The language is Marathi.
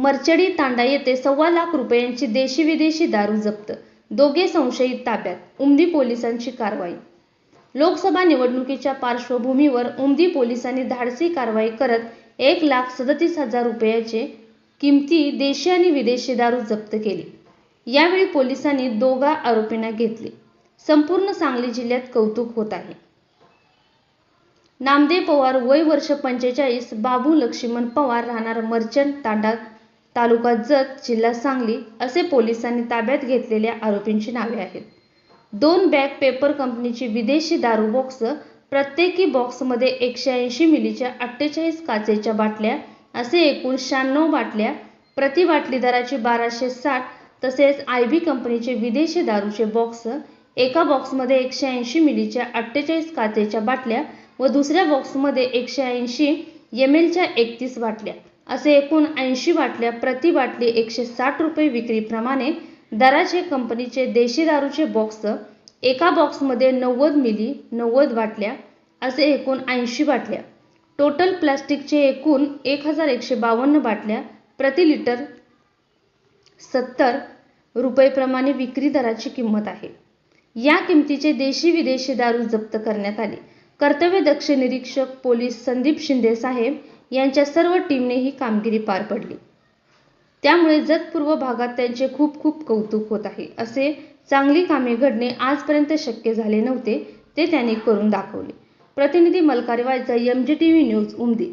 मर्चडी तांडा येथे सव्वा लाख रुपयांची देशी विदेशी दारू जप्त. दोघे संशयित ताब्यात. उमदी पोलिसांची कारवाई. लोकसभा निवडणुकीच्या पार्श्वभूमीवर उमदी पोलिसांनी धाडसी कारवाई करत एक लाख सदतीस हजार रुपयाचे किमती देशी आणि विदेशी दारू जप्त केली. यावेळी पोलिसांनी दोघा आरोपींना घेतले. संपूर्ण सांगली जिल्ह्यात कौतुक होत आहे. नामदेव पवार वय वर्ष पंचेचाळीस बाबू लक्ष्मण पवार राहणार मर्चंट तांडा तालुका जत जिल्हा सांगली असे पोलिसांनी ताब्यात घेतलेल्या आरोपींची नावे आहेत. दोन बॅग पेपर कंपनीची विदेशी दारू बॉक्स प्रत्येकी बॉक्समध्ये एकशे ऐंशी मिलीच्या अठ्ठेचाळीस काचेच्या बाटल्या असे एकूण शहाण्णव बाटल्या प्रति बाटली दराची बाराशे साठ तसेच आय बी कंपनीचे विदेशी दारूचे बॉक्स एका बॉक्समध्ये एकशे ऐंशी मिलीच्या अठ्ठेचाळीस काचेच्या बाटल्या व दुसऱ्या बॉक्समध्ये एकशे ऐंशी एम एलच्या एकतीस बाटल्या. असे एकूण ऐंशी बाटल्या प्रति बाटली एकशे साठ रुपये विक्रीप्रमाणे दराचे कंपनीचे देशी दारूचे बॉक्स एका बॉक्समध्ये नव्वद मिली नव्वद बाटल्या असे एकूण ऐंशी बाटल्या. टोटल प्लास्टिकचे एकूण एक हजार एकशे बावन्न बाटल्या प्रति लिटर सत्तर रुपयेप्रमाणे विक्री दराची किंमत आहे. या किमतीचे देशी विदेशी दारू जप्त करण्यात आली. कर्तव्यदक्ष निरीक्षक पोलीस संदीप शिंदे साहेब यांच्या सर्व टीमने ही कामगिरी पार पडली. त्यामुळे जतपूर्व भागात त्यांचे खूप खूप कौतुक होत आहे. असे चांगली कामे घडणे आजपर्यंत शक्य झाले नव्हते ते त्यांनी करून दाखवले. प्रतिनिधी मलकारवायचा M G T V news Umadi.